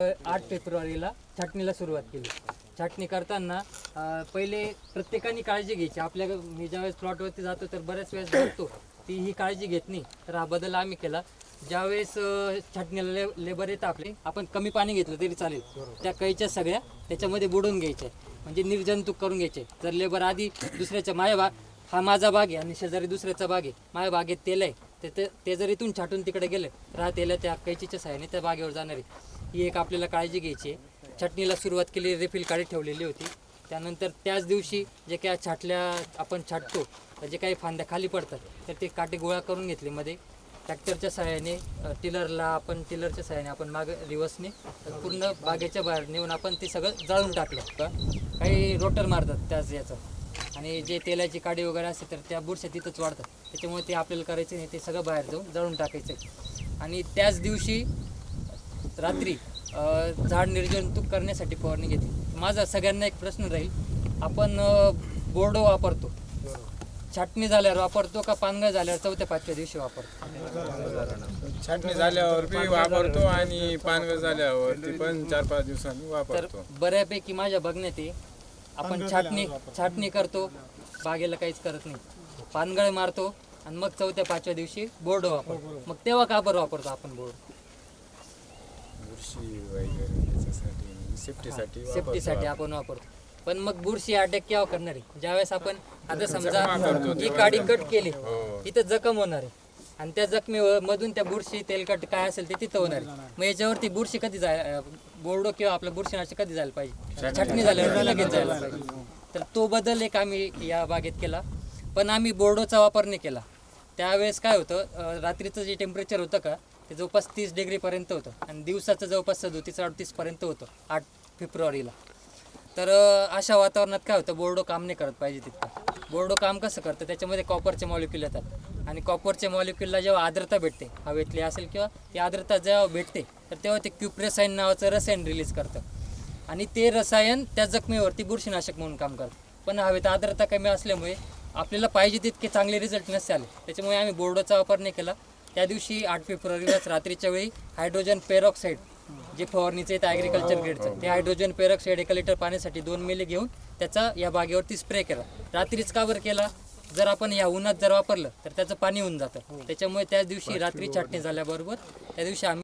आठ फेब्रुवारीला छाटणीला सुरुवात केली. छाटणी करताना पहिले प्रत्येकाने काळजी घ्यायची. आपल्या मी ज्यावेळेस प्लॉटवरती जातो तर बऱ्याच वेळेस बघतो ती ही काळजी घेत नाही. तर हा बदल आम्ही केला. ज्यावेळेस छाटणीला ले लेबर येतं आपले आपण कमी पाणी घेतलं तरी चालेल. त्या कैच्या सगळ्या त्याच्यामध्ये बुडून घ्यायच्या. म्हणजे निर्जंतुक करून घ्यायचे. जर लेबर आधी दुसऱ्याच्या माझ्या बाग हा माझा बाग आहे आणि शेजारी दुसऱ्याचा बाग आहे. माझ्या बागेत तेल आहे. ते ते- ते जर इथून छाटून तिकडे गेले तर हा तेल त्या कैचीच्या सहाय्याने त्या बागेवर जाणार आहे. ही एक आपल्याला काळजी घ्यायची आहे. छटणीला सुरुवात केली रिफिल काढी ठेवलेली होती. त्यानंतर त्याच दिवशी जे काय छाटल्या आपण छाटतो तर जे काही फांद्या खाली पडतात तर ते काटे गोळा करून घेतले मध्ये. ट्रॅक्टरच्या सहाय्याने टिलरला आपण टिलरच्या सहाय्याने आपण माग रिवर्सने पूर्ण बागेच्या बाहेर नेऊन आपण ते सगळं जाळून टाकलं. का काही रोटर मारतात त्याच याचं. आणि जे तेलाची काडी वगैरे असते तर त्या बुरशा तिथंच वाढतात. त्याच्यामुळे ते आपल्याला करायचं नाही ते सगळं बाहेर जाऊन जाळून टाकायचं आणि त्याच दिवशी रात्री झाड निर्जंतुक करण्यासाठी फवारणी घेतली. माझा सगळ्यांना एक प्रश्न राहील आपण बोर्डो वापरतो. छाटणी झाल्यावर वापरतो का पानगळ झाल्यावर चौथ्या पाचव्या दिवशी वापरतो? छाटणी झाल्यावर बी वापरतो आणि पानगळ झाल्यावरती पण चार पाच दिवसांनी तर वापरतो. बऱ्यापैकी माझ्या बघण्यात आहे आपण छाटणी छाटणी करतो बागेला काहीच करत नाही. पानगळ मारतो आणि मग चौथ्या पाचव्या दिवशी बोर्ड वापरतो. मग तेव्हा का बरं वापरतो आपण बोर्ड? बुरशी वगैरे याच्यासाठी सेफ्टीसाठी सेफ्टीसाठी आपण. वापरतो. पण मग बुरशी अटॅक केव्हा करणार आहे? ज्यावेळेस आपण आता समजा ही काडी कट केली हो. तिथं जखम होणार आहे. आणि त्या जखमी मधून त्या बुरशी तेलकट काय असेल ते तिथं होणार आहे. मग याच्यावरती बुरशी कधी जाय बोर्डो किंवा आपलं बुरशीनाशक कधी जायला पाहिजे? छाटणी झाल्यावर लगेच जायला पाहिजे. तर तो बदल एक आम्ही या बागेत केला. पण आम्ही बोर्डोचा वापर नाही केला. त्यावेळेस काय होतं रात्रीचं जे टेम्परेचर होतं का ते जवळपास तीस डिग्रीपर्यंत होतं. आणि दिवसाचं जवळपास सदोतीस अडतीसपर्यंत होतं आठ फेब्रुवारीला. तर अशा वातावरणात काय होतं? बोर्डो काम नाही करत पाहिजे तितकं. बोर्डो काम कसं करतं? त्याच्यामध्ये कॉपरचे मॉलिक्युल येतात. आणि कॉपरच्या मॉलिक्यूलला जेव्हा आर्द्रता भेटते हवेतली असेल किंवा ती आर्द्रता जेव्हा भेटते तर तेव्हा ते क्युप्रेसाईन नावाचं रसायन रिलीज करतं. आणि ते रसायन त्या जखमेवरती बुरशीनाशक म्हणून काम करतं. पण हवेत आर्द्रता कमी असल्यामुळे आपल्याला पाहिजे तितके चांगले रिझल्ट नसते आले त्याच्यामुळे आम्ही बोर्डोचा वापर नाही केला. त्या दिवशी आठ फेब्रुवारीलाच रात्रीच्या वेळी हायड्रोजन पेरॉक्साईड जे फवारणीचे येतं ॲग्रिकल्चर ग्रेडचं ते हायड्रोजन पेरॉक्साईड एका लिटर पाण्यासाठी दोन मिली घेऊन त्याचा या बागेवरती स्प्रे केला. रात्रीच का केला? जर आपण या उन्हात जर वापरलं तर त्याचं पाणी होऊन जातं. त्याच्यामुळे त्याच दिवशी रात्री छाटणी झाल्याबरोबर त्या दिवशी आम्ही